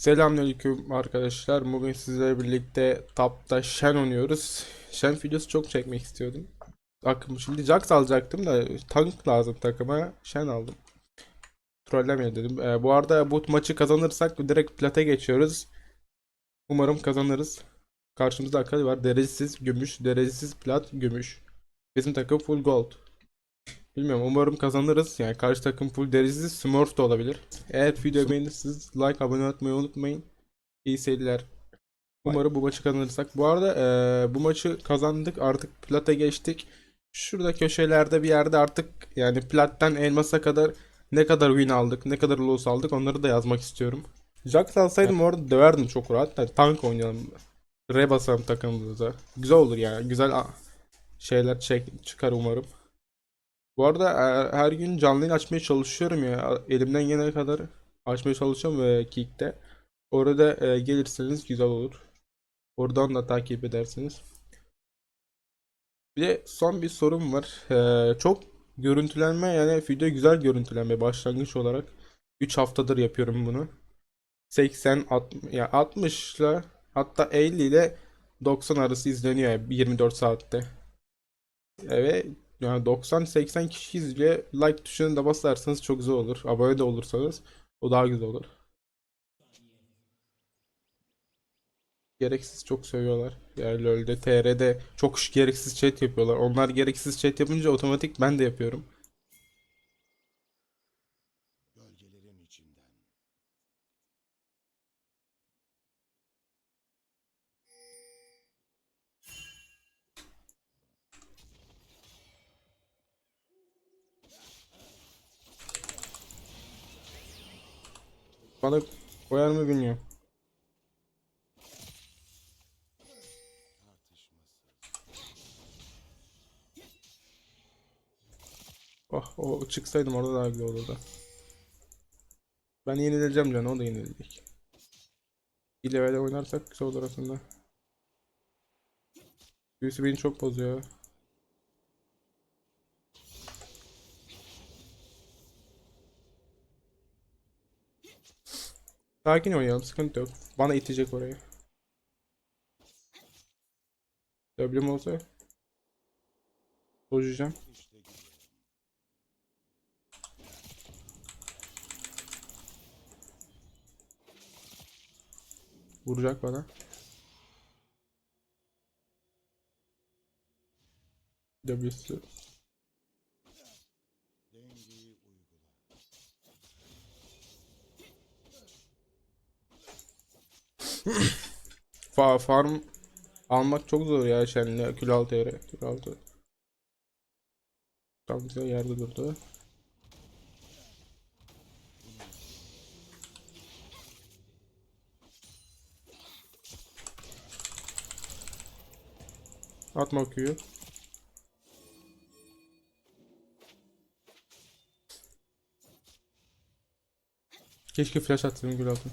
Selamünaleyküm arkadaşlar. Bugün sizlerle birlikte Tap'ta Shen oynuyoruz. Shen videosu çok çekmek istiyordum. Akım şimdi Jax alacaktım da tank lazım takıma. Shen aldım. Trollemeye dedim. Ee, bu arada bu maçı kazanırsak direkt plate geçiyoruz. Umarım kazanırız. Karşımızda Akali var. Derecesiz gümüş, derecesiz plat, gümüş. Bizim takım full gold. Bilmiyorum umarım kazanırız. Yani karşı takım full derecesiz Smurf da olabilir. Eğer video beğenirseniz like, abone olmayı unutmayın. İyi seyirler. Umarım bu maçı kazanırsak. Bu arada eee, bu maçı kazandık. Artık plata geçtik. Şurada köşelerde bir yerde artık yani plattan elmasa kadar ne kadar win aldık, ne kadar loss aldık onları da yazmak istiyorum. Jax alsaydım orada döverdim çok rahat. da tank oynayalım. Re basalım takımımıza. Güzel olur yani. Güzel şeyler çek çıkar umarım. Bu arada e, her gün canlı yayın açmaya çalışıyorum ya. Elimden gelene kadar açmaya çalışıyorum ve Kick'te. Orada e, gelirseniz güzel olur. Oradan da takip edersiniz. Bir de son bir sorum var. E, çok görüntülenme yani video güzel görüntülenme başlangıç olarak 3 haftadır yapıyorum bunu. 80 60 ya 60 ile hatta 50 ile 90 arası izleniyor yani 24 saatte. Evet yani 90-80 kişi izliyor. Like tuşuna da basarsanız çok güzel olur. Abone de olursanız o daha güzel olur. Gereksiz çok sövüyorlar. Yani LoL'de, TR'de çok gereksiz chat yapıyorlar. Onlar gereksiz chat yapınca otomatik ben de yapıyorum. Gölgelerin içinden. Bana koyar mı bilmiyorum. Oh, o çıksaydım orada daha güzel olurdu. Ben yenileceğim canım, o da yenilecek. Bir level oynarsak güzel olur aslında. Büyüsü beni çok bozuyor. Sakin oynayalım, sıkıntı yok. Bana itecek oraya. W'm olsa Bozacağım. Vuracak bana. W'si. Fa farm almak çok zor ya Shen'le. Kül altı yere. Kül altı. Tam güzel yerde durdu. Atma o Q'yu. Keşke flash atsaydım gül altı.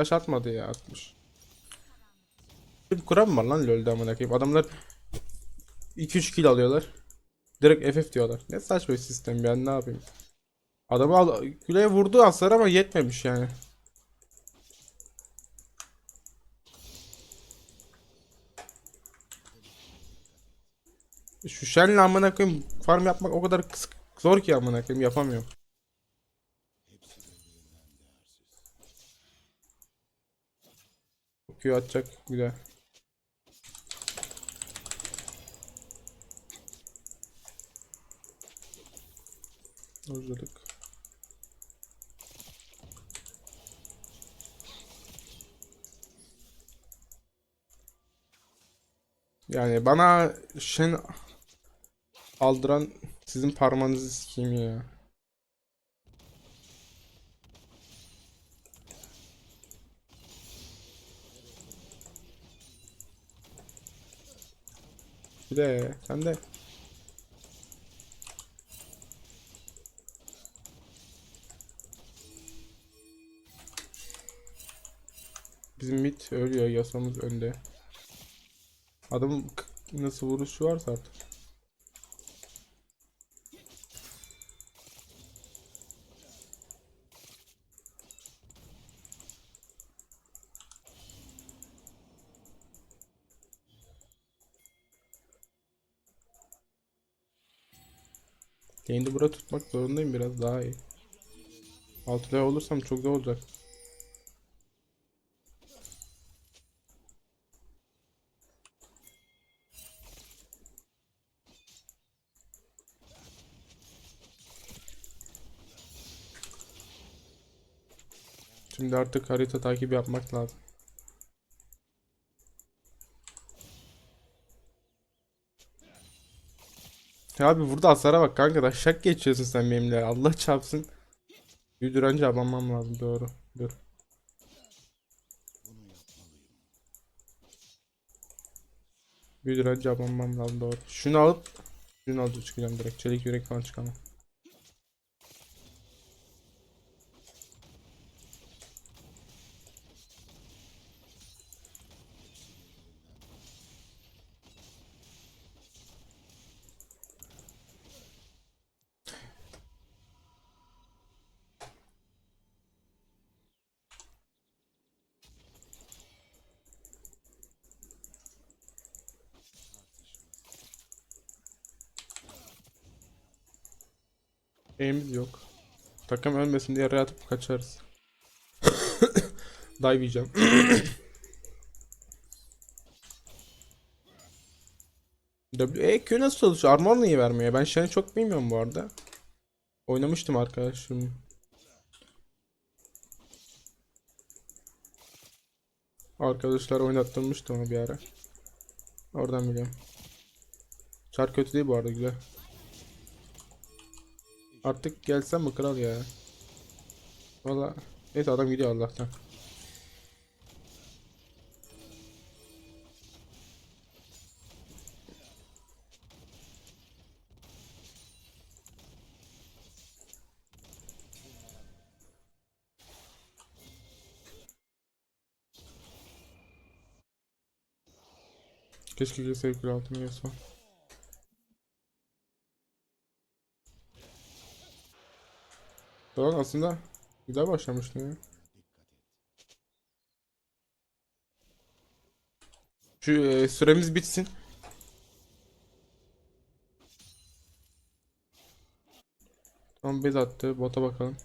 Flash atmadı ya atmış. Bir kura mı var lan LoL'de amına koyayım? Adamlar 2-3 kill alıyorlar. Direkt FF diyorlar. Ne saçma bir sistem ben ne yapayım? Adamı al kuleye vurdu hasar ama yetmemiş yani. Şu Shen'le amına koyayım farm yapmak o kadar zor ki amına koyayım yapamıyorum. Q atacak güzel. Özledik. Yani bana Shen aldıran sizin parmağınızı sikeyim ya. De sen de. Bizim mit ölüyor yasamız önde. Adam nasıl vuruşu varsa artık. Lane'i burada tutmak zorundayım biraz daha iyi. 6 level olursam çok zor olacak. Şimdi artık harita takibi yapmak lazım. Ya abi burada hasara bak kanka da şak geçiyorsun sen benimle. Allah çarpsın. Bir direnci abanmam lazım doğru. Dur. Bir direnci abanmam lazım doğru. Şunu alıp şunu alıp çıkacağım direkt. Çelik yürek falan çıkamam. Şeyimiz yok. Takım ölmesin diye atıp kaçarız. Dive yiyeceğim. W E Q nasıl çalışıyor? Armor niye vermiyor? Ben Shen'i çok bilmiyorum bu arada. Oynamıştım arkadaşım. Arkadaşlar oynattırmıştım onu bir ara. Oradan biliyorum. Çar kötü değil bu arada güzel. Artık gelsen mi kral ya? Valla neyse adam gidiyor Allah'tan. Keşke gelse sevgili altına Tamam aslında güzel başlamıştı ya. Şu e, süremiz bitsin. Tamam bez attı. Bota bakalım.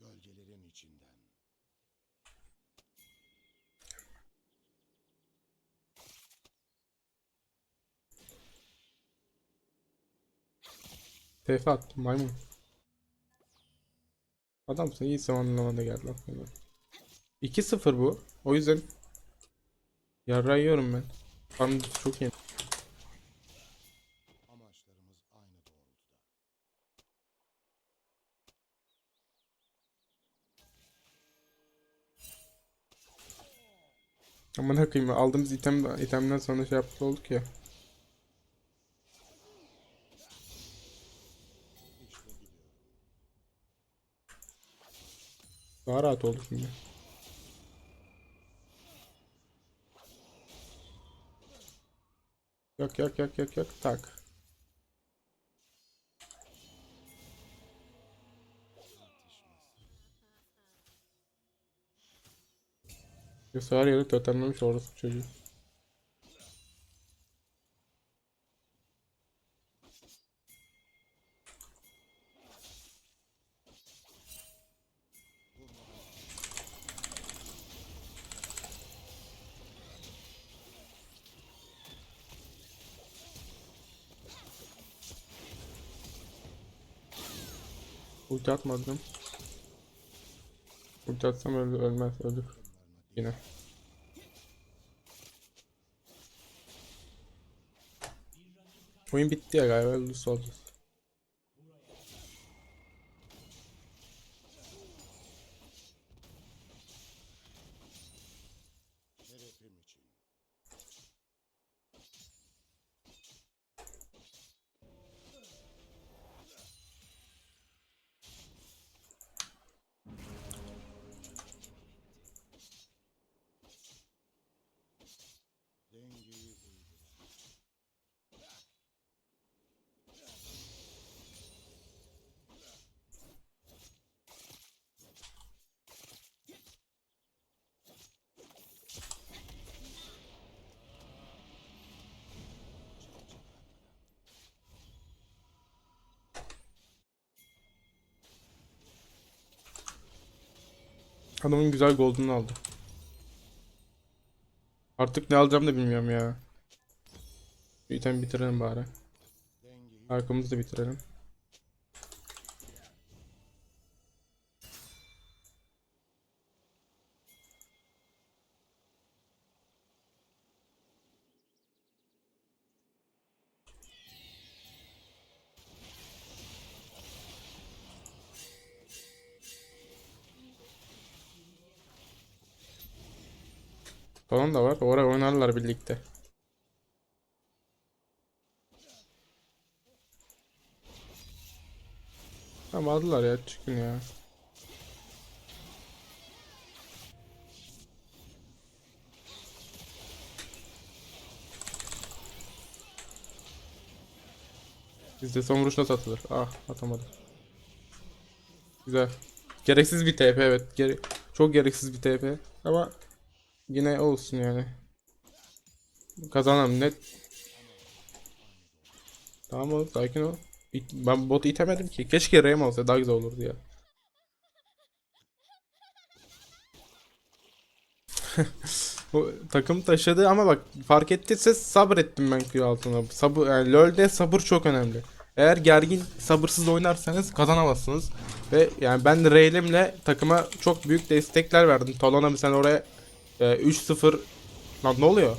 Gölgelerin içinden. TF attım maymun. Adamsın iyi zamanlamada geldi aklıma. 2-0 bu. O yüzden yarra yiyorum ben. Farm çok iyi. Amaçlarımız aynı doğrultuda. Aman hakıyım aldığımız item, itemden sonra şey yaptık olduk ya. Daha rahat olduk şimdi. Yak yak yak yak yak tak. Yoksa her yeri totemlemiş orası çocuğu. Ulti atmadım. Ulti atsam öldü, ölmez, ölür. Yine. Oyun bitti ya galiba ölürse olacağız. Şerefim için. Adamın güzel gold'unu aldı. Artık ne alacağım da bilmiyorum ya. Bir item bitirelim bari. Arkamızı da bitirelim. Falan da var. Oraya oynarlar birlikte. Tamam aldılar ya çıkın ya. Bizde son vuruş nasıl? Ah atamadım. Güzel. Gereksiz bir TP evet. Gere çok gereksiz bir TP. Ama yine olsun yani. Kazanalım net. Tamam oğlum sakin ol. Ben botu itemedim ki. Keşke Rem olsa daha güzel olurdu ya. Bu takım taşıdı ama bak fark ettiyse sabrettim ben Q altına. Sabır yani LoL'de sabır çok önemli. Eğer gergin sabırsız oynarsanız kazanamazsınız. Ve yani ben Reylim'le takıma çok büyük destekler verdim. Talon'a sen oraya e, 3-0 Lan ne oluyor?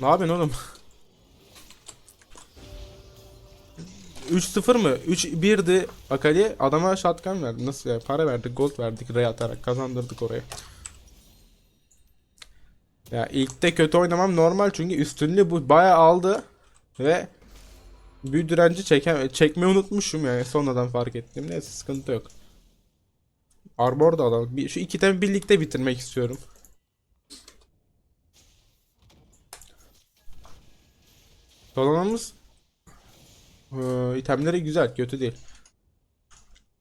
Ne yapıyorsun oğlum? 3-0 mı? 3-1'di Akali. Adama shotgun verdi. Nasıl ya? Para verdik, gold verdik, ray atarak kazandırdık oraya. Ya ilkte kötü oynamam normal çünkü üstünlüğü bu bayağı aldı ve büyü direnci çeken çekmeyi unutmuşum yani sonradan fark ettim. Neyse sıkıntı yok. Arbor da alalım. Bir, şu iki tane birlikte bitirmek istiyorum. Dolanımız ee, itemleri güzel, kötü değil.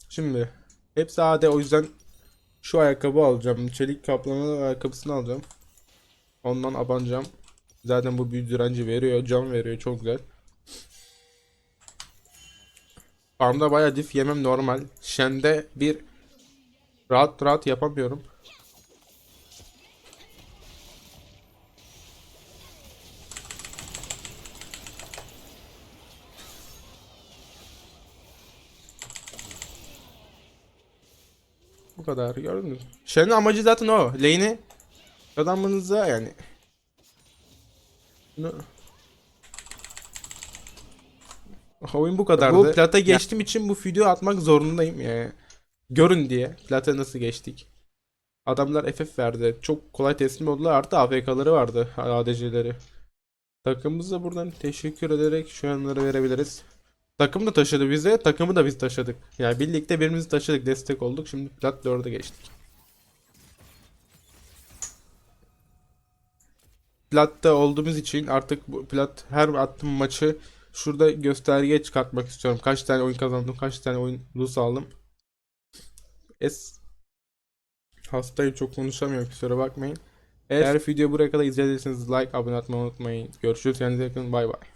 Şimdi hepsi AD o yüzden şu ayakkabı alacağım. Çelik kaplamalı ayakkabısını alacağım. Ondan abanacağım. Zaten bu büyü direnci veriyor, can veriyor çok güzel. Farmda bayağı diff yemem normal. Shen'de bir rahat rahat yapamıyorum. Bu kadar gördünüz? Shen'in amacı zaten o. Lane'i adamınıza yani. Bunu... Oyun bu kadardı. Bu plata geçtiğim için bu video atmak zorundayım yani. Görün diye. Plata nasıl geçtik. Adamlar FF verdi. Çok kolay teslim oldular. Artı AFK'ları vardı. ADC'leri. Takımımıza buradan teşekkür ederek şu anları verebiliriz. Takım da taşıdı bize. Takımı da biz taşıdık. Yani birlikte birbirimizi taşıdık. Destek olduk. Şimdi plat 4'e geçtik. Platta olduğumuz için artık bu plat her attığım maçı şurada göstergeye çıkartmak istiyorum. Kaç tane oyun kazandım, kaç tane oyun lose aldım. Es hastayım çok konuşamıyorum kusura bakmayın. Eğer video buraya kadar izlediyseniz like, abone olmayı unutmayın. Görüşürüz kendinize bakın. Bay bay.